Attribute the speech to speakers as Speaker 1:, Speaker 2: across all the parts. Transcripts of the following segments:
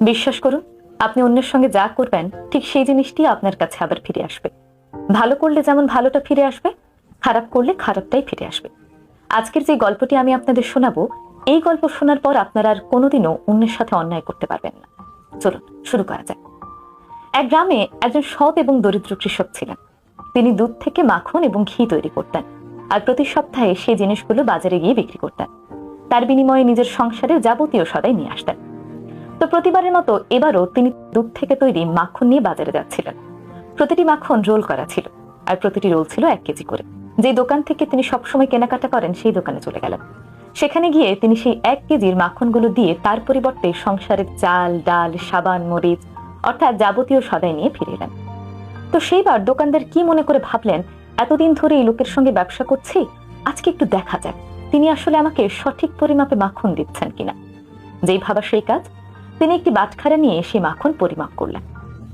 Speaker 1: বিশ্বাস করুন, আপনি অন্যের সঙ্গে যা করবেন, ঠিক সেই জিনিসটি আপনার কাছে আবার ফিরে আসবে। ভালো করলে যেমন ভালোটা ফিরে আসবে, খারাপ করলে খারাপটাই ফিরে আসবে। আজকের যে গল্পটি আমি আপনাদের শোনাবো, এই গল্প শোনার পর আপনারা আর কোনোদিনও অন্যের সাথে অন্যায় করতে পারবেন না। চলুন, শুরু করা যাক। এক গ্রামে একজন সৎ এবং দরিদ্র কৃষক ছিলেন। তিনি দুধ থেকে মাখন এবং ঘি তৈরি করতেন আর প্রতি সপ্তাহে সেই জিনিসগুলো বাজারে গিয়ে বিক্রি করতেন। তার বিনিময়ে নিজের সংসারে যাবতীয় সদাই নিয়ে আসতেন। তো প্রতিবারের মতো এবারও তিনি দুধ থেকে তৈরি মাখন নিয়ে বাজারে যাচ্ছিলেন। প্রতিটি মাখন রোল করা ছিল, আর প্রতিটি রোল ছিল এক কেজি করে। যে দোকান থেকে তিনি সবসময় কেনাকাটা করেন, সেই দোকানে চলে গেলেন। সেখানে গিয়ে তিনি সেই এক কেজির মাখনগুলো দিয়ে তার পরিবর্তে সংসারের চাল, ডাল, সাবান, মরিচ, অর্থাৎ যাবতীয় সদাই নিয়ে ফিরে এলেন। তো সেইবার দোকানদার কি মনে করে ভাবলেন, এতদিন ধরে এই লোকের সঙ্গে ব্যবসা করছি, আজকে একটু দেখা যাক, তিনি আসলে আমাকে সঠিক পরিমাপে মাখন দিচ্ছেন কিনা? যেই ভাবা সেই কাজ তিনি একটি বাটখারা নিয়ে সেই মাখন পরিমাপ করলেন।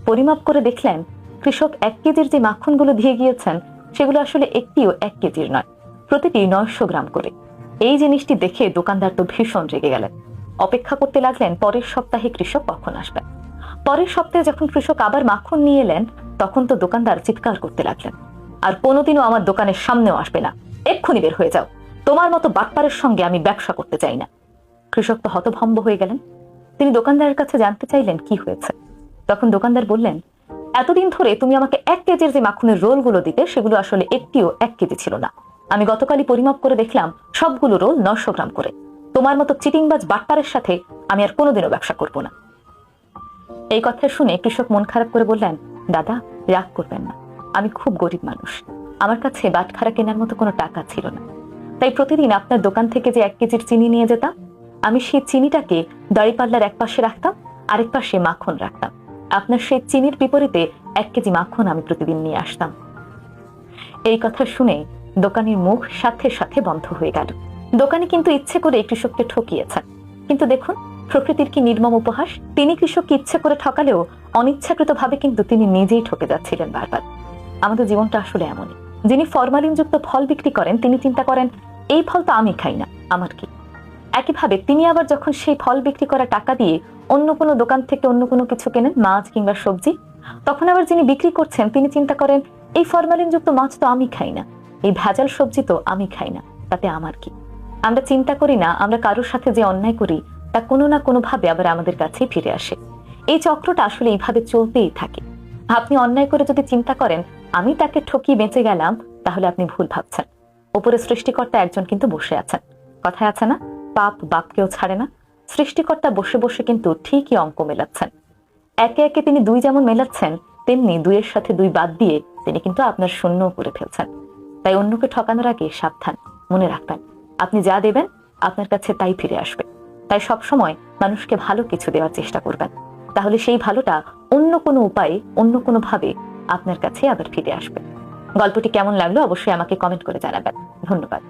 Speaker 1: পরিমাপ করে দেখলেন, কৃষক এক কেজির যে মাখনগুলো দিয়ে গিয়েছেন, সেগুলো আসলে একটিও এক কেজির নয়, প্রতিটি নয়শো গ্রাম করে। এই জিনিসটি দেখে দোকানদার তো ভীষণ রেগে গেলেন। অপেক্ষা করতে লাগলেন, পরের সপ্তাহে কৃষক কখন আসবেন পরের সপ্তাহে যখন কৃষক আবার মাখন নিয়ে এলেন, তখন তো দোকানদার চিৎকার করতে লাগলেন, আর কোনোদিনও আমার দোকানের সামনেও আসবে না, এক্ষুনি বের হয়ে যাও। তোমার মতো বাটপারের সঙ্গে আমি ব্যবসা করতে চাই না। কৃষক তো হতভম্ব হয়ে গেলেন। তিনি দোকানদারের কাছে জানতে চাইলেন কি হয়েছে। তখন দোকানদার বললেন, এতদিন ধরে তুমি আমাকে এক কেজির যে মাখনের রোলগুলো দিতে, সেগুলো আসলে একটিও এক কেজি ছিল না। আমি গতকালই পরিমাপ করে দেখলাম, সবগুলো রোল নশো গ্রাম করে। তোমার মতো চিটিংবাজ বাটপারের সাথে আমি আর কোনোদিনও ব্যবসা করব না। এই কথা শুনে কৃষক মন খারাপ করে বললেন, দাদা, রাগ করবেন না। আমি খুব গরিব মানুষ। আমার কাছে বাটখারা কেনার মতো কোনো টাকা ছিল না। তাই প্রতিদিন আপনার দোকান থেকে যে এক কেজির চিনি নিয়ে যেতাম আমি সেই চিনিটাকে দাড়িপাল্লার এক পাশে রাখতাম, আরেক পাশে মাখন রাখতাম। আপনার সেই চিনির বিপরীতে এক কেজি মাখন আমি প্রতিদিন নিয়ে আসতাম। এই কথা শুনে দোকানের মুখ সাথে সাথে বন্ধ হয়ে গেল। দোকানি কিন্তু ইচ্ছে করে কৃষককে ঠকিয়েছেন কিন্তু দেখুন, প্রকৃতির কি নির্মম উপহাস। তিনি কৃষককে ইচ্ছে করে ঠকালেও অনিচ্ছাকৃতভাবে কিন্তু তিনি নিজেই ঠকে যাচ্ছিলেন বারবার। আমাদের জীবনটা আসলে এমনই। যিনি ফরমালিনযুক্ত ফল বিক্রি করেন, তিনি চিন্তা করেন, এই ফল তো আমি খাই না, আমার কি? একইভাবে তিনি আবার যখন সেই ফল বিক্রি করা টাকা দিয়ে অন্য কোনো দোকান থেকে অন্য কোনো কিছু কেনেন, মাছ কিংবা সবজি, তখন আবার যিনি বিক্রি করছেন, তিনি চিন্তা করেন, এই ফরমালিনযুক্ত মাছ তো আমি খাই না, এই ভেজাল সবজি তো আমি খাই না, তাতে আমার কি? আমরা চিন্তা করি না, আমরা কারোর সাথে যে অন্যায় করি, তা কোনো না কোনো ভাবে আবার আমাদের কাছেই ফিরে আসে। এই চক্রটা আসলে এইভাবে চলতেই থাকে। আপনি অন্যায় করে যদি চিন্তা করেন, আমি তাকে ঠকিয়ে বেঁচে গেলাম, তাহলে আপনি ভুল ভাবছেন। ওপরে সৃষ্টিকর্তা একজন কিন্তু বসে আছেন। কথায় আছে না? পাপ বাপকেও ছাড়ে না। সৃষ্টিকর্তা বসে বসে কিন্তু ঠিকই অঙ্ক মেলাচ্ছেন। একে একে তিনি দুই যেমন মেলাচ্ছেন, তেমনি দুইয়ের সাথে দুই বাদ দিয়ে তিনি কিন্তু আপনার শূন্যও করে ফেলছেন। তাই অন্যকে ঠকানোর আগে সাবধান, মনে রাখবেন। আপনি যা দেবেন, আপনার কাছে তাই ফিরে আসবে। তাই সব সময় মানুষকে ভালো কিছু দেওয়ার চেষ্টা করবেন। তাহলে সেই ভালোটা অন্য কোনো উপায়ে, অন্য কোনো ভাবে আপনার কাছে আবার ফিরে আসবে। গল্পটি কেমন লাগল অবশ্যই আমাকে কমেন্ট করে জানাবেন। ধন্যবাদ।